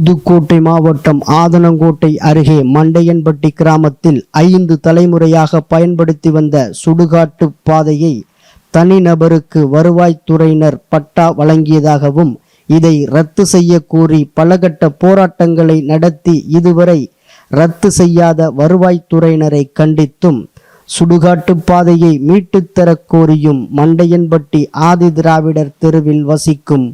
புதுக்கோட்டை மாவட்டம் ஆதனங்கோட்டை அருகே மண்டையன்பட்டி கிராமத்தில் ஐந்து தலைமுறையாக பயன்படுத்தி வந்த சுடுகாட்டு பாதையை தனிநபருக்கு வருவாய்த்துறையினர் பட்டா வழங்கியதாகவும் இதை ரத்து செய்ய கோரி பலகட்ட போராட்டங்களை நடத்தி இதுவரை ரத்து செய்யாத வருவாய்த்துறையினரை கண்டித்தும் சுடுகாட்டு பாதையை மீட்டுத்தரக் கோரியும் மண்டையன்பட்டி ஆதி திராவிடர் தெருவில் வசிக்கும்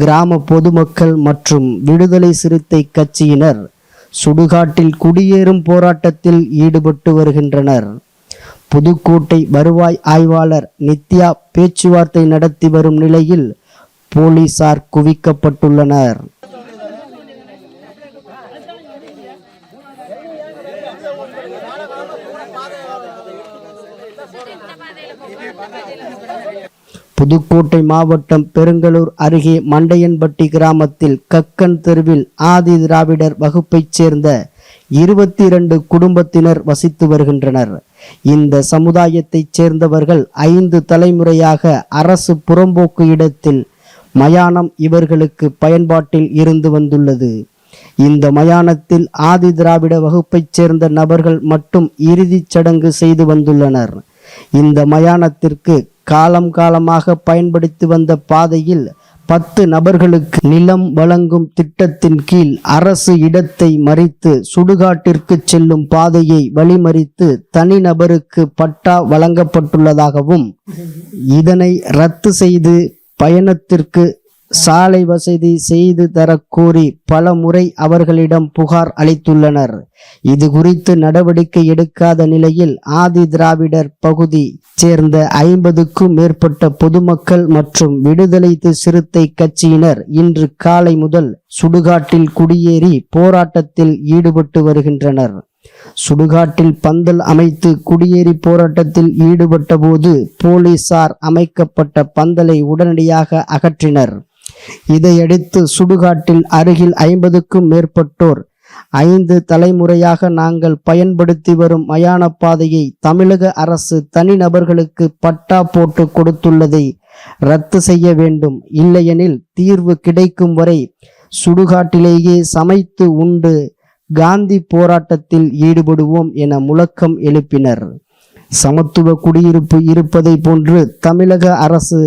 கிராம பொதுமக்கள் மற்றும் விடுதலை சிறுத்தை கட்சியினர் சுடுகாட்டில் குடியேறும் போராட்டத்தில் ஈடுபட்டு வருகின்றனர். புதுக்கோட்டை வருவாய் ஆய்வாளர் நித்யா பேச்சுவார்த்தை நடத்தி வரும் நிலையில் போலீசார் குவிக்கப்பட்டுள்ளனர். புதுக்கோட்டை மாவட்டம் பெருங்கலூர் அருகே மண்டையன்பட்டி கிராமத்தில் கக்கன் தெருவில் ஆதி திராவிடர் வகுப்பைச் சேர்ந்த இருபத்தி இரண்டு குடும்பத்தினர் வசித்து வருகின்றனர். இந்த சமுதாயத்தைச் சேர்ந்தவர்கள் ஐந்து தலைமுறையாக அரசு புறம்போக்கு இடத்தில் மயானம் இவர்களுக்கு பயன்பாட்டில் இருந்து வந்துள்ளது. இந்த மயானத்தில் ஆதி திராவிட வகுப்பைச் சேர்ந்த நபர்கள் மட்டும் இறுதிச் சடங்கு செய்து வந்துள்ளனர். இந்த மயானத்திற்கு காலம் காலமாக பயன்படுத்தி வந்த பாதையில் பத்து நபர்களுக்கு நிலம் வழங்கும் திட்டத்தின் கீழ் அரசு இடத்தை மறித்து சுடுகாட்டிற்கு செல்லும் பாதையை வழிமறித்து தனிநபருக்கு பட்டா வழங்கப்பட்டுள்ளதாகவும் இதனை ரத்து செய்து பயணத்திற்கு சாலை வசதி செய்து தரக்கோரி பல முறை அவர்களிடம் புகார் அளித்துள்ளனர். இது குறித்து நடவடிக்கை எடுக்காத நிலையில் ஆதி திராவிடர் பகுதி சேர்ந்த ஐம்பதுக்கும் மேற்பட்ட பொதுமக்கள் மற்றும் விடுதலை சிறுத்தை கட்சியினர் இன்று காலை முதல் சுடுகாட்டில் குடியேறி போராட்டத்தில் ஈடுபட்டு வருகின்றனர். சுடுகாட்டில் பந்தல் அமைத்து குடியேறி போராட்டத்தில் ஈடுபட்ட போது போலீசார் அமைக்கப்பட்ட பந்தலை உடனடியாக அகற்றினர். இதையடுத்து சுடுகாட்டில் அருகில் ஐம்பதுக்கும் மேற்பட்டோர் ஐந்து தலைமுறையாக நாங்கள் பயன்படுத்தி வரும் மயான பாதையை தமிழக அரசு தனிநபர்களுக்கு பட்டா போட்டு கொடுத்துள்ளதை ரத்து செய்ய வேண்டும். இல்லையெனில் தீர்வு கிடைக்கும் வரை சுடுகாட்டிலேயே சமைத்து உண்டு காந்தி போராட்டத்தில் ஈடுபடுவோம் என முழக்கம் எழுப்பினர். சமத்துவ குடியிருப்பு இருப்பதை போன்று தமிழக அரசு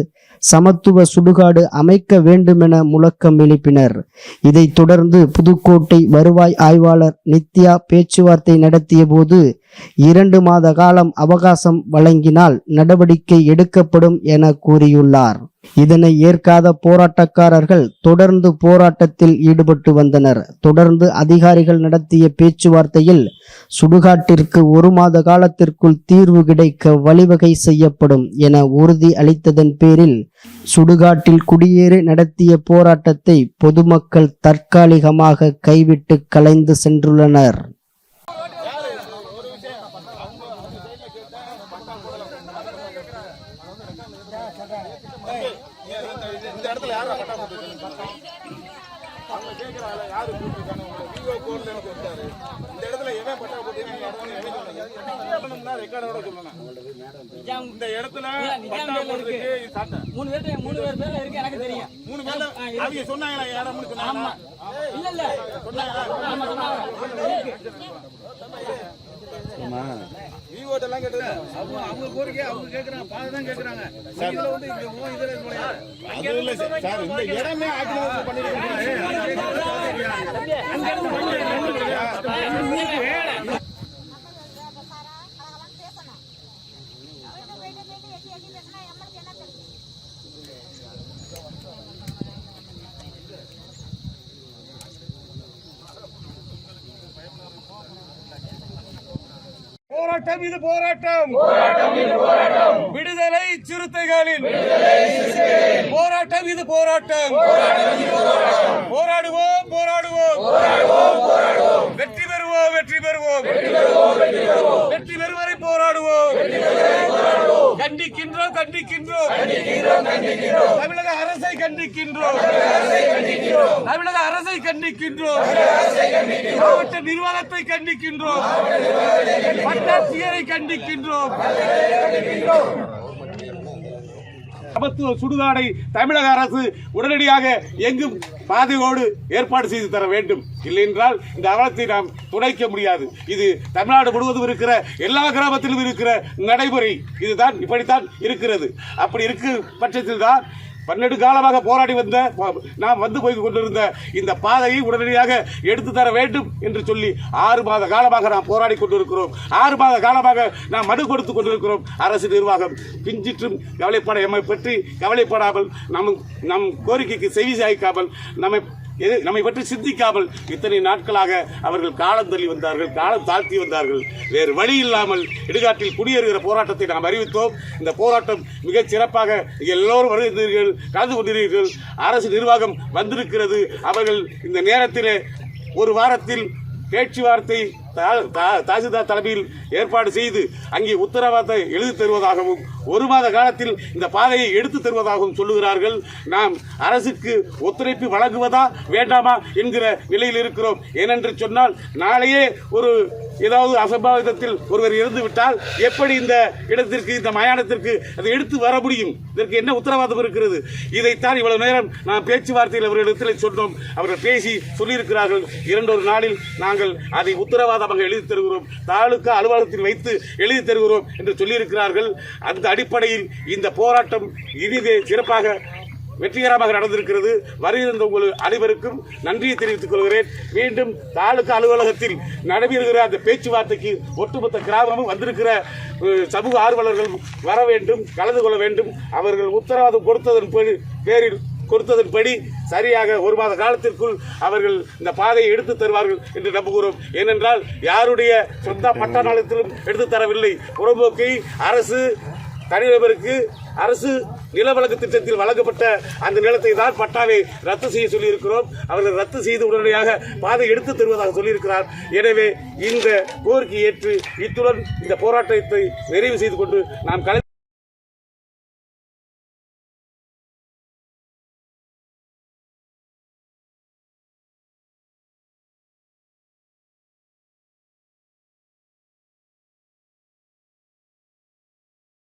சமத்துவ சுடுகாடு அமைக்க வேண்டுமென முழக்கம் எழுப்பினர். இதைத் தொடர்ந்து புதுக்கோட்டை வருவாய் ஆய்வாளர் நித்யா பேச்சுவார்த்தை நடத்திய போது இரண்டு மாத காலம் அவகாசம் வழங்கினால் நடவடிக்கை எடுக்கப்படும் என கூறியுள்ளார். இதனை ஏற்காத போராட்டக்காரர்கள் தொடர்ந்து போராட்டத்தில் ஈடுபட்டு வந்தனர். தொடர்ந்து அதிகாரிகள் நடத்திய பேச்சுவார்த்தையில் சுடுகாட்டிற்கு ஒரு மாத காலத்திற்குள் தீர்வு கிடைக்க வழிவகை செய்யப்படும் என உறுதி அளித்ததன் பேரில் சுடுகாட்டில் குடியேறி நடத்திய போராட்டத்தை பொதுமக்கள் தற்காலிகமாக கைவிட்டு கலைந்து சென்றுள்ளனர் இந்த இடத்துல யாரா பட்டா போட்டுருக்காங்க அவங்க கேட்கறாங்க யாரு போட்டுருக்காங்க உங்களை விவோ கோர்ல எனக்கு வந்தாரு இந்த இடத்துல எவன் பட்டா போட்டுருக்காங்க ரெக்கார்டோட சொல்லணும் இந்த இடத்துல பட்டா போடுறதுக்கு இது மூணு பேர் மூணு பேர் பேர்ல இருக்கு எனக்கு தெரியும் மூணு பேர்ல அவங்க சொன்னாங்களா யாரும் சொன்னாங்களா இல்ல இல்ல ஆமா. சொன்னாங்க விவோட்ட எல்லாம் கேட்டது அவங்க கோரிக்கை அவங்க கேக்குறாங்க பாதை தான் கேக்குறாங்க. இதுல வந்து இங்க உன் இதுல. அது இல்ல சார். சார், இந்த இடமே ஆக்கிரமிப்பு பண்ணிருக்காங்க போராட்டம் இது போராட்டம். விடுதலை சிறுத்தைகளின் போராட்டம் இது போராட்டம். போராடுவோம் போராடுவோம். வெற்றி பெறுவோம் வெற்றி பெறுவோம். வெற்றி பெறும் வரை போராடுவோம். கண்டிக்கின்றோம் கண்டிக்கின்றோம். தமிழக அரசை கண்டிக்கின்றோம். தமிழக அரசை கண்டிக்கின்றோம். மாவட்ட நிர்வாகத்தை கண்டிக்கின்றோம். வட்டாட்சியரை கண்டிக்கின்றோம். சுடுகாடை தமிழக அரசு உடனடியாக எங்கும் பாதையோடு ஏற்பாடு செய்து தர வேண்டும். இல்லையென்றால் இந்த அவலத்தை நாம் துடைக்க முடியாது. இது தமிழ்நாடு முழுவதும் இருக்கிற எல்லா கிராமத்திலும் இருக்கிற நடைமுறை. இதுதான் இப்படித்தான் இருக்கிறது. அப்படி இருக்கும் பட்சத்தில் தான் பன்னெண்டு காலமாக போராடி வந்த நாம் வந்து போய் கொண்டிருந்த இந்த பாதையை உடனடியாக எடுத்து தர வேண்டும் என்று சொல்லி ஆறு மாத காலமாக நாம் போராடி கொண்டிருக்கிறோம். ஆறு மாத காலமாக நாம் மனு கொடுத்து கொண்டிருக்கிறோம். அரசு நிர்வாகம் பிஞ்சிற்றும் கவலைப்பட எம்மை பற்றி கவலைப்படாமல் நம் நம் கோரிக்கைக்கு செவி சாய்க்காமல் நம்மை இது நம்மை பற்றி சிந்திக்காமல் இத்தனை நாட்களாக அவர்கள் காலம் தள்ளி வந்தார்கள் காலம் தாழ்த்தி வந்தார்கள். வேறு வழி இல்லாமல் இடுகாட்டில் குடியேறுகிற போராட்டத்தை நாம் அறிவித்தோம். இந்த போராட்டம் மிகச் சிறப்பாக எல்லோரும் வருகிறீர்கள் கலந்து கொண்டிருக்கிறீர்கள். அரசு நிர்வாகம் வந்திருக்கிறது. அவர்கள் இந்த நேரத்தில் ஒரு வாரத்தில் பேச்சுவார்த்தை தாசில்தார் தலைமையில் ஏற்பாடு செய்து அங்கே உத்தரவாதத்தை எழுதி தருவதாகவும் ஒரு மாத காலத்தில் இந்த பாதையை எடுத்து தருவதாகவும் சொல்லுகிறார்கள். நாம் அரசுக்கு ஒத்துழைப்பு வழங்குவதா வேண்டாமா என்கிற நிலையில் இருக்கிறோம். ஏனென்று சொன்னால் நாளையே ஒரு ஏதாவது அசம்பாவிதத்தில் ஒருவர் இறந்து விட்டால் எப்படி இந்த இடத்திற்கு இந்த மயானத்திற்கு அதை எடுத்து வர முடியும்? இதற்கு என்ன உத்தரவாதம் இருக்கிறது? இதைத்தான் இவ்வளவு நேரம் நான் பேச்சுவார்த்தையில் அவர்களிடத்தில் சொன்னோம். அவர்கள் பேசி சொல்லியிருக்கிறார்கள். இரண்டொரு நாளில் நாங்கள் அதை உத்தரவாதம் உத்தரவாதமாக எழுதி தருகிறோம். தாலுகா அலுவலகத்தில் வைத்து எழுதி தருகிறோம் என்று சொல்லியிருக்கிறார்கள். அந்த அடிப்படையில் இந்த போராட்டம் இனிதே சிறப்பாக வெற்றிகரமாக நடந்திருக்கிறது. வருகின்ற உங்கள் அனைவருக்கும் நன்றியை தெரிவித்துக் கொள்கிறேன். மீண்டும் தாலுகா அலுவலகத்தில் நடைபெறுகிற அந்த பேச்சுவார்த்தைக்கு ஒட்டுமொத்த கிராமமும் வந்திருக்கிற சமூக ஆர்வலர்கள் வர வேண்டும் கலந்து கொள்ள வேண்டும். அவர்கள் உத்தரவாதம் கொடுத்ததன் பேரில் கொடுத்ததன்படி சரியாக ஒரு மாத காலத்திற்குள் அவர்கள் இந்த பாதையை எடுத்து தருவார்கள் என்று நம்புகிறோம். ஏனென்றால் யாருடைய சொந்த பட்ட நாளத்திலும் எடுத்து தரவில்லை. புறம்போக்கை அரசு தனிநபருக்கு அரசு நிலவழக்கு திட்டத்தில் வழங்கப்பட்ட அந்த நிலத்தை தான் பட்டாவை ரத்து செய்ய சொல்லியிருக்கிறோம். அவர்கள் ரத்து செய்து உடனடியாக பாதை எடுத்து தருவதாக சொல்லியிருக்கிறார். எனவே இந்த கோரிக்கை ஏற்று இத்துடன் இந்த போராட்டத்தை நிறைவு செய்து கொண்டு நாம் கலை